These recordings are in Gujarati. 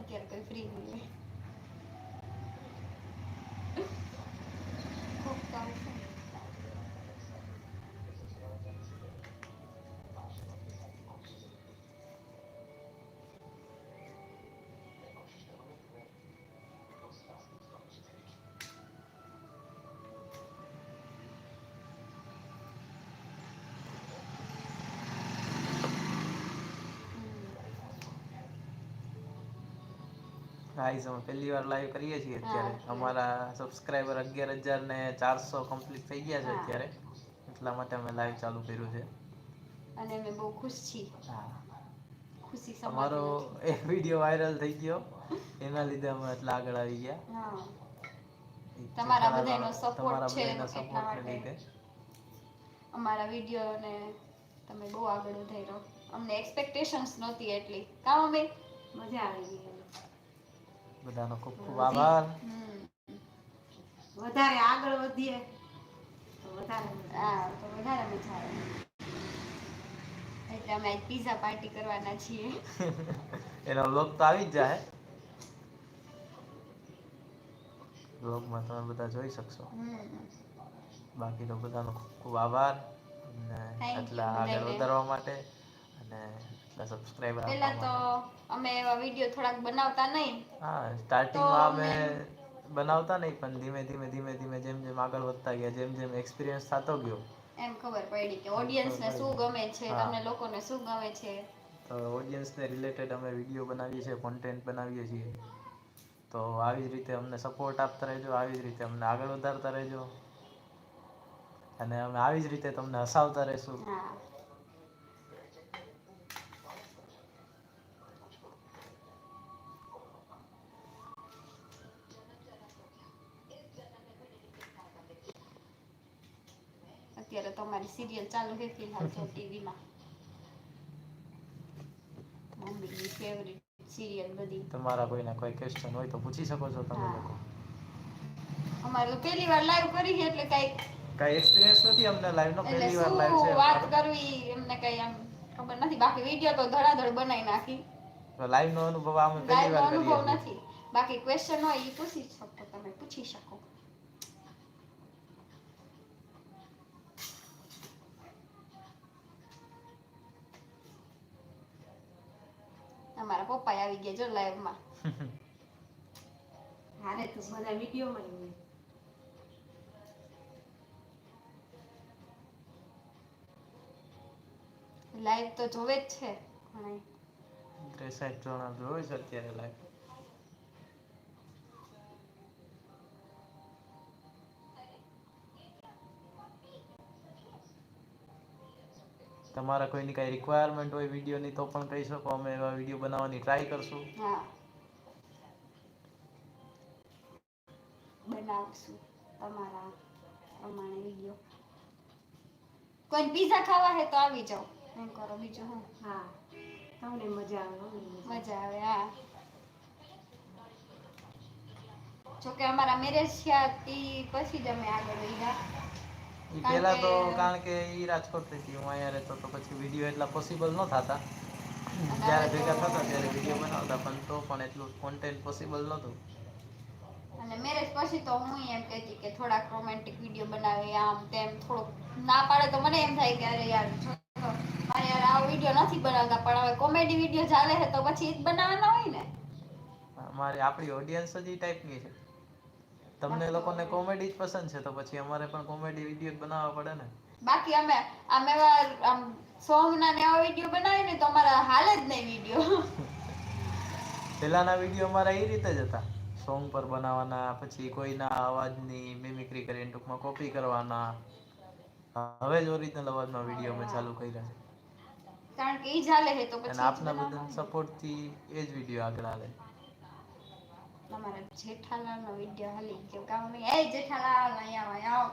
અત્યારે કોઈ ફ્રી નહીં. ગાઈસ અમે પહેલી વાર લાઈવ કરીએ છીએ અત્યારે. અમારા સબસ્ક્રાઇબર અગિયાર હજાર ને ચારસો કમ્પ્લીટ થઈ ગયા છે અત્યારે. એટલા માટે અમે લાઈવ ચાલુ કર્યું છે. અને અમે બહુ ખુશ છીએ. ખુશી અમારો એ વીડિયો વાયરલ થઈ ગયો. એના લીધે અમે એટલા આગળ આવી ગયા. તમારા બધાનો સપોર્ટ છે એટલા માટે. અમારા વિડીયોને તમે બહુ આગળ વધાર્યો. અમને એક્સપેક્ટેશન્સ નહોતી એટલી. કામ અમે મજા આવી ગઈ. બધાનો ખૂબ ખૂબ આભાર. વધારે આગળ વધીએ તો વધારે મજા હા તો વધારે મજા આવે. એટલે અમે પીઝા પાર્ટી કરવાના છીએ. એનો વ્લોગ તો આવી જ જાય. વ્લોગમાં તમે બધા જોઈ શકશો. બાકી તો બધાનો ખૂબ ખૂબ આભાર. અને એટલા આગળ વધારવા માટે અને સબસ્ક્રાઇબર પહેલા તો અમે એવા વિડિયો થોડાક બનાવતા નહીં. હા સ્ટાર્ટિંગમાં અમે બનાવતા નહીં પણ ધીમે ધીમે ધીમે ધીમે જેમ જેમ આગળ વધતા ગયા જેમ જેમ એક્સપિરિયન્સ થતો ગયો. એમ ખબર પડી કે ઓડિયન્સને શું ગમે છે તમને લોકોને શું ગમે છે? તો ઓડિયન્સને રિલેટેડ અમે વીડિયો બનાવીએ છીએ કોન્ટેન્ટ બનાવીએ છીએ. તો આવી જ રીતે અમને સપોર્ટ આપતા રહેજો આવી જ રીતે અમને આગળ વધારતા રહેજો. અને અમે આવી જ રીતે તમને હસાવતા રહેશું. અમારી સિરિયલ ચાલુ છે ફિલહાલ તો ટીવીમાં મમ્મીની ફેવરિટ સિરિયલ બધી. તમારા કોઈને કોઈ ક્વેશ્ચન હોય તો પૂછી શકો છો તમે લોકો. અમારે પહેલી વાર લાઈવ કરી છે એટલે કઈ કઈ એક્સપિરિયન્સ નથી અમને લાઈવ નો? પહેલી વાર લાઈવ છે. વાત. કરવી એમને કઈ આમ ખબર નથી. બાકી વીડિયો તો ધડાધડ બનાવી નાખી. તો લાઈવ નો અનુભવ આમ પહેલી વાર કરીએ. નથી. બાકી ક્વેશ્ચન હોય એ પૂછી શકો તમે પૂછી શકો અમારા પપ્પા આવી ગયા જો લાઈવમાં. હારે તો બધા વિડીયોમાં લાઈવ તો જોવે જ છે. ઘણાય. ત્રેસઠ જણા જોવે છે અત્યારે લાઈવ. તમારા કોઈની કઈ રિક્વાયરમેન્ટ હોય વિડીયોની તો પણ કહી શકો. અમે એવા વીડિયો બનાવવાની ટ્રાય કરશું. બનાવશું તમારા પ્રમાણે વીડિયો. કોઈ પીઝા ખાવા હે તો આવી જાઓ. એમ કરો બીજું હું. હા. તમને મજા આવે મજા મજા આવે. હા. જોકે અમારા મેરેજ થયા તી પછી જ અમે આગળ વધ્યા પહેલા તો કારણ કે એ રાજકોટથી હું અહીંયા રહેતો તો પછી વીડિયો એટલા પોસિબલ ન થતા. જ્યારે ભેગા થતા ત્યારે વીડિયો બનાવતા પણ તો પણ એટલું કોન્ટેન્ટ પોસિબલ નહોતું. અને મેરેજ પછી તો હું એમ કહેતી કે થોડાક રોમેન્ટિક વીડિયો બનાવે આમ તેમ થોડોક ના પાડે તો મને એમ થાય કે અરે યાર મારે યાર આ વીડિયો નથી બનાવતા પણ હવે કોમેડી વીડિયો ચાલે છે તો પછી એ જ બનાવવાના હોય ને. મારે આપણી ઓડિયન્સ જ એ ટાઈપની છે. તમને લોકોને કોમેડી જ પસંદ છે તો પછી અમારે પણ કોમેડી વીડિયો બનાવવા પડે ને. બાકી અમે અમે આમ સોંગ ના ને એવા વીડિયો બનાવીએ ને તો અમારા હાલ જ નહીં વીડિયો પહેલાના વીડિયો અમારા એ રીતે જ હતા. સોંગ પર બનાવવાના પછી કોઈના અવાજની મિમિક્રી કરીને ટૂંકમાં કોપી કરવાના. હવે જ ઓરિજિનલ અવાજમાં વીડિયો અમે ચાલુ કર્યા છે. કારણ કે ઈ ચાલે છે તો પછી આપના બધા. સપોર્ટથી એ જ વીડિયો આગળ હાલે. અમારા જેઠાલાલ નો વીડિયો હાલી ગયો. કા મમ્મી એ જેઠાલાલ અહીંયા આવો.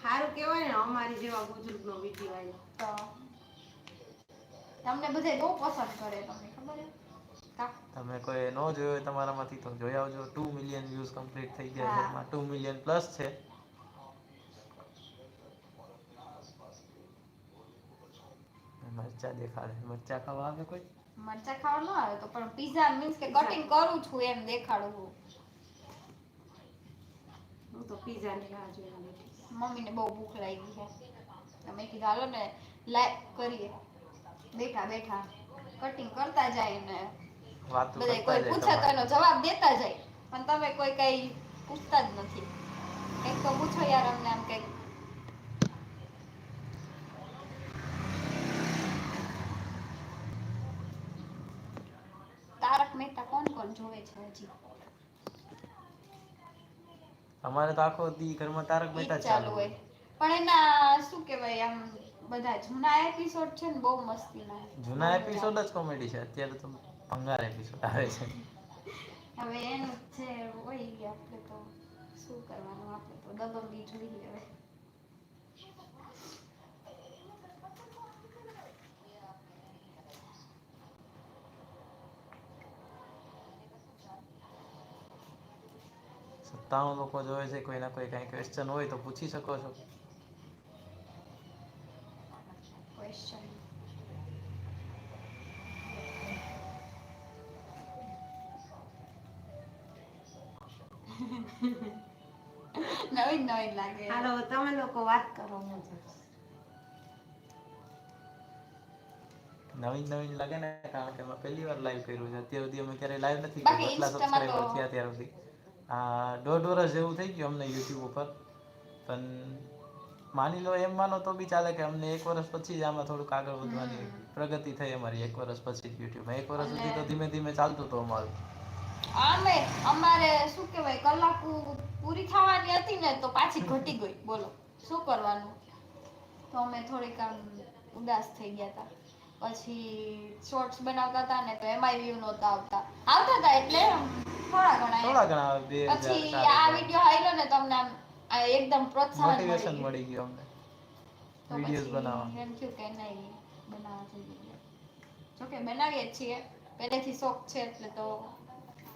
સારું કહેવાય ને અમારી જેવા બુજુર્ગનો વીડિયો આવ્યો તો તમને બધે બહુ પસંદ કરે તમને ખબર તમે કોઈ ન જોયો તમારા તમારામાંથી તો જોઈ આવજો. ટુ મિલિયન વ્યૂઝ કમ્પ્લીટ થઈ ગયા છે. એમાં ટુ મિલિયન પ્લસ છે. મરચા દેખાડે. મરચા ખાવા આવે કોઈ? મરચા ખાવા ન આવે તો પણ પીઝા મીન્સ કે કટિંગ કરું છું એમ દેખાડું હું તો પીઝા ની રાહ જોઈને બેઠી. મમ્મીને બહુ ભૂખ લાગી છે. તમે કીધું હાલો ને લાઈક કરીએ. બેઠા બેઠા. કટિંગ કરતા જાય ને. વાતું બધા કોઈ પૂછે તો એનો જવાબ દેતા જાય. પણ તમે કોઈ કઈ પૂછતા જ નથી. એક તો પૂછો યાર અમને આમ કંઈક તારક જોવે છે. હજી અમારે તો આખો દી ઘરમાં તારક મહેતા ચાલુ હોય. પણ એના શું કહેવાય આમ બધા જૂના એપિસોડ છે ને બહુ મસ્તીના જૂના એપિસોડ જ કોમેડી છે. અત્યારે તો ભંગાર એપિસોડ આવે છે. હવે એનું છે હોય આપણે તો શું કરવાનું? આપણે તો દબંગી જોઈએ હવે સત્તાણું લોકો જોવે છે કોઈના કોઈ કઈ ક્વેશ્ચન હોય તો પૂછી શકો છો. નવીન નવીન લાગે. હાલો તમે લોકો વાત કરો નવીન નવીન લાગે ને કારણ કે અમે પહેલી વાર લાઈવ કર્યું છે. અત્યાર સુધી અમે ક્યારે લાઈવ નથી બાકી કર્યું એટલા થયા ત્યાર સુધી. દોઢ વર્ષ જેવું થઈ ગયું અમને યુટ્યુબ ઉપર. પણ માની લો એમ માનો તો બી ચાલે કે અમને એક વર્ષ પછી જ આમાં થોડુંક આગળ વધવાની પ્રગતિ થઈ અમારી એક વર્ષ પછી યુટ્યુબમાં એક વર્ષ સુધી તો ધીમે ધીમે ચાલતું હતું અમારું. અમે અમારે શું કહેવાય કલાક પૂરી થવાની હતી ને તો પાછી ઘટી ગઈ. બોલો શું કરવાનું? તો અમે થોડીક આમ ઉદાસ થઈ ગયા હતા. પછી શોર્ટ્સ બનાવતા હતા ને તો એમાં વ્યૂ નહોતા આવતા. આવતા હતા એટલે થોડા ઘણા થોડા ઘણા પછી આ વીડિયો આવ્યો ને તમને આમ એકદમ પ્રોત્સાહન મોટિવેશન મળી ગયું અમને. તો વિડીયોઝ બનાવવા. એમ થયું કે નહીં બનાવવા જોઈએ જોકે બનાવીએ છીએ. પહેલેથી શોખ છે એટલે તો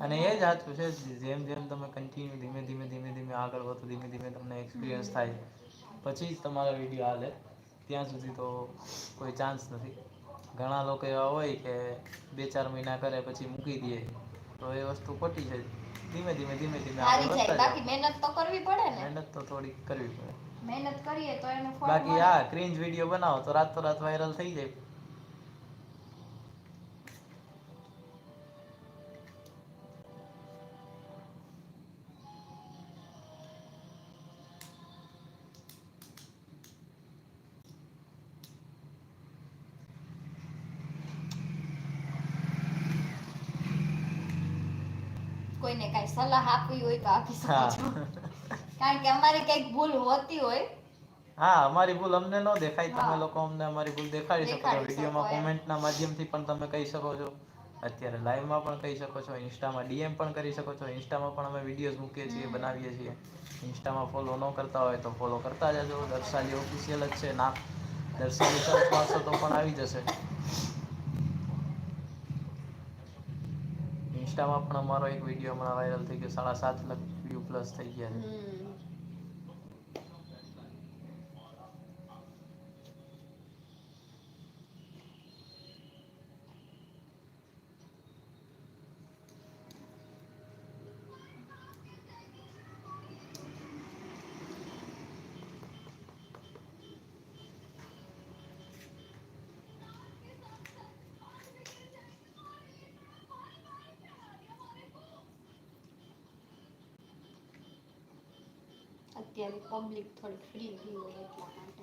અને એ જ હાથું છે જેમ જેમ તમે કન્ટિન્યુ ધીમે ધીમે ધીમે ધીમે આગળ વધો ધીમે ધીમે તમને એક્સપિરિયન્સ થાય. પછી જ તમારો વીડિયો હાલે. ત્યાં સુધી તો કોઈ ચાન્સ નથી. ઘણા લોકો એવા હોય કે બે ચાર મહિના કરે પછી મૂકી દે. તો એ વસ્તુ ખોટી છે. ધીમે ધીમે ધીમે ધીમે બાકી મહેનત તો કરવી પડે ને. મહેનત તો થોડી કરવી પડે. મહેનત કરીએ તો એનું બાકી આ હા ક્રિંજ વીડિયો બનાવો તો રાત રાત વાયરલ થઈ જાય. કોઈને કાંઈ સલાહ આપવી હોય તો આપી શકો છો. કારણ કે અમારી કંઈક ભૂલ હોતી હોય. હા અમારી ભૂલ અમને ન દેખાય. તમે લોકો અમને અમારી ભૂલ દેખાડી શકો છો. વિડીયોમાં કોમેન્ટના માધ્યમથી પણ તમે કહી શકો છો. અત્યારે લાઈવમાં પણ કહી શકો છો. ઇન્સ્ટામાં ડીએમ પણ કરી શકો છો. ઇન્સ્ટામાં પણ અમે વિડીયોઝ મૂકીએ છીએ બનાવીએ છીએ. ઇન્સ્ટામાં ફોલો ન કરતા હોય તો ફોલો કરતા જજો. દર્શાલી ઓફિશિયલ જ છે. ના દર્શાલી સર્ચ મારશો તો પણ આવી જશે. ઇન્સ્ટામાં પણ અમારો એક વીડિયો હમણાં વાયરલ થઈ ગયો, સાડા સાત લાખ વ્યૂ પ્લસ થઈ ગયા છે. અત્યારે પબ્લિક થોડી ફ્રી ગઈ હોય એટલા માટે.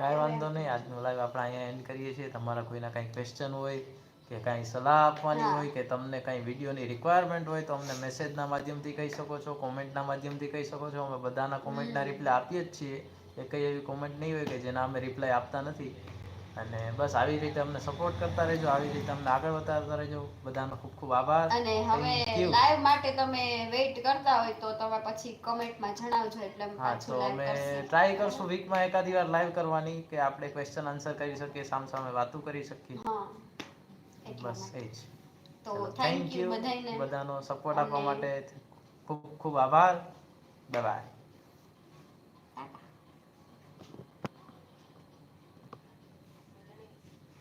કાંઈ વાંધો નહીં આજનું લાઈવ આપણે અહીંયા એન્ડ કરીએ છીએ. તમારા કોઈના કાંઈ ક્વેશ્ચન હોય કે કાંઈ સલાહ આપવાની હોય કે તમને કાંઈ વિડીયોની રિક્વાયરમેન્ટ હોય તો અમને મેસેજના માધ્યમથી કહી શકો છો કોમેન્ટના માધ્યમથી કહી શકો છો. અમે બધાના કોમેન્ટના રિપ્લાય આપીએ જ છીએ. એકઈ એવી કોમેન્ટ નહીં હોય કે જેના અમે રિપ્લાય આપતા નથી. અને બસ આવી રીતે અમને સપોર્ટ કરતા રહેજો આવી રીતે અમને આગળ વધારતા રહેજો. બધાનો ખૂબ ખૂબ આભાર. અને હવે લાઈવ માટે તમે વેઇટ કરતા હોય તો તમે પછી કમેન્ટમાં જણાવજો એટલે હા તો અમે ટ્રાય કરશું વીકમાં એકાદી વાર લાઈવ કરવાની કે આપણે ક્વેશ્ચન આન્સર કરી શકીએ સામ સામે વાતો કરી શકીએ. બસ. એ જ તો થેન્ક યુ બધાનો સપોર્ટ આપવા માટે ખૂબ ખૂબ આભાર. બાય